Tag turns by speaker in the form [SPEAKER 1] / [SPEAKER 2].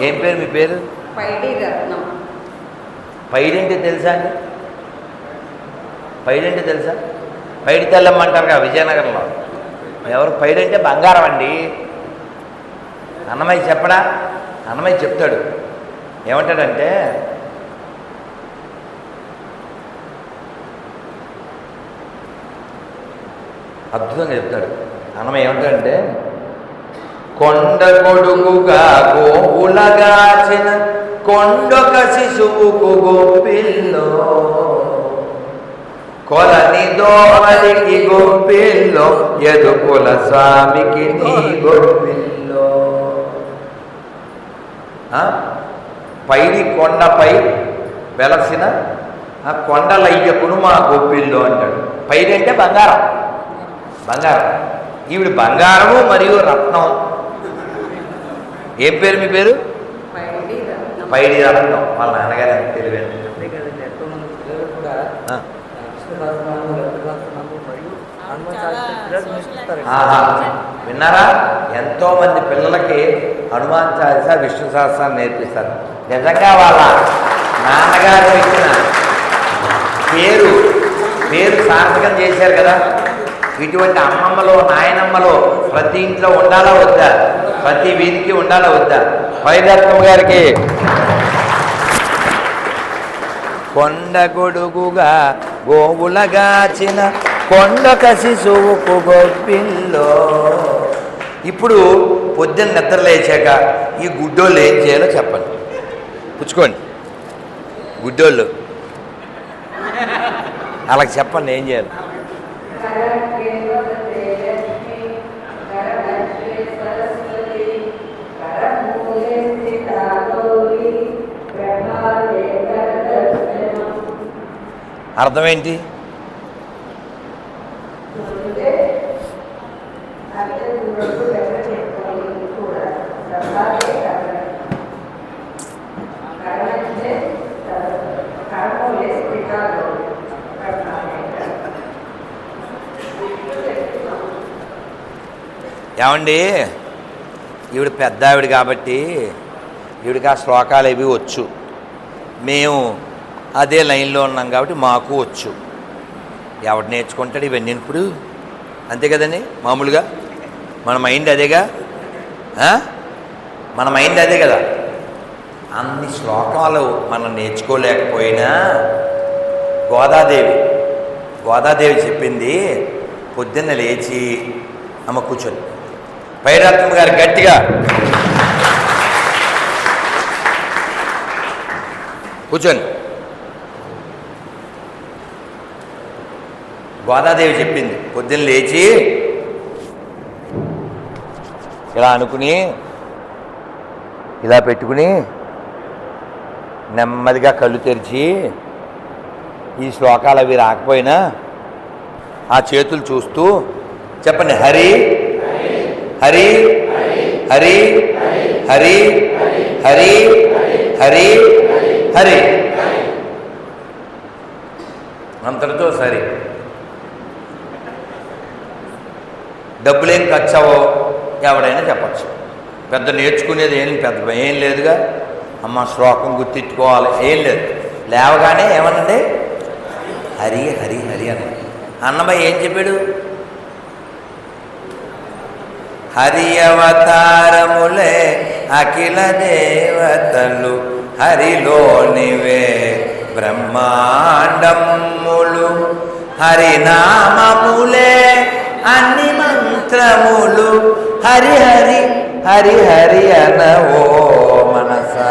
[SPEAKER 1] ఏం పేరు మీ పేరు?
[SPEAKER 2] పైడి రత్నం
[SPEAKER 1] పైడింటి తెలుసా అండి? పైడింటి తెలుసా? పైడి తెల్లమ్మ అంటారు కదా విజయనగరంలో. ఎవరు పైడంటే బంగారం అండి. అన్నమయ్య చెప్పడా? అన్నమయ్య చెప్తాడు. ఏమంటాడంటే అద్భుతంగా చెప్తాడు. అన్నమయ్య ఏమంటాడంటే కొండ కొడుకుగా గోవులగాచిన కొండొక శిశువుకు గొప్పిల్లో. కొలని దోమలికి గొప్పిల్లో ఎదుకుల స్వామికి నీ గొప్పిల్లో. ఆ? పైడి కొండపై వెలసిన ఆ కొండలయ్యకును మా గొప్పిల్లో అంటాడు. పైడి అంటే బంగారం. బంగారం. ఈవిడ బంగారము మరియు రత్నం. ఏం పేరు మీ పేరు?
[SPEAKER 2] పైడి రత్నం
[SPEAKER 1] వాళ్ళ నాన్నగారు ఎంత ఆహా విన్నారా? ఎంతో మంది పిల్లలకి హనుమాన్ చాలీసా విష్ణు సహస్రాన్ని నేర్పిస్తారు. నిజంగా వాళ్ళ నాన్నగారు ఇచ్చిన పేరు పేరు సార్థకం చేశారు కదా. ఇటువంటి అమ్మమ్మలో నాయనమ్మలో ప్రతి ఇంట్లో ఉండాలా వద్దా? ప్రతి వీధికి ఉండాలా వద్దా? వైదత్వం గారికి. కొండ గొడుగుగా గోవులగాచిన కొండ శిశువుకు గొప్పిల్లో. ఇప్పుడు పొద్దున్న నిద్ర లేచాక ఈ గుడ్డోళ్ళు ఏం చేయాలో చెప్పండి. పుచ్చుకోండి. గుడ్డోళ్ళు. అలాగ చెప్పండి ఏం చేయాలి. అర్థమేంటి? ఏమండి? ఈవిడ పెద్ద ఆవిడ కాబట్టి ఈవిడికి ఆ శ్లోకాలు ఇవి వచ్చు. మేము అదే లైన్లో ఉన్నాం కాబట్టి మాకు వచ్చు. ఎవడు నేర్చుకుంటాడు ఇవన్నీ ఇప్పుడు? అంతే కదండి? మామూలుగా? మన మైండ్ అదేగా? మన మైండ్ అదే కదా? అన్ని శ్లోకాలు మనం నేర్చుకోలేకపోయినా గోదాదేవి గోదాదేవి చెప్పింది పొద్దున్న లేచి అమ్మ కూర్చొని పైరత్నం గారు గట్టిగా కూర్చొని గోదాదేవి చెప్పింది పొద్దున్న లేచి ఇలా అనుకుని ఇలా పెట్టుకుని నెమ్మదిగా కళ్ళు తెరిచి ఈ శ్లోకాలు అవి రాకపోయినా ఆ చేతులు చూస్తూ చెప్పండి హరి హరి హరి హరి హరి హరి హరి అంతటితో సరే. డబ్బులేం ఖర్చు అవో ఎవడైనా చెప్పచ్చు. పెద్ద నేర్చుకునేది ఏం పెద్ద ఏం లేదుగా. అమ్మ శ్లోకం గుర్తిట్టుకోవాలి ఏం లేదు. లేవగానే ఏమనండి? హరి హరి హరి అని అన్నమయ్య ఏం చెప్పాడు? హరి అవతారములే అఖిల దేవతలు హరిలోనివే బ్రహ్మాండములు. హరినామములు మంత్రములు హరి హరి హరి హరి అనవో మనసా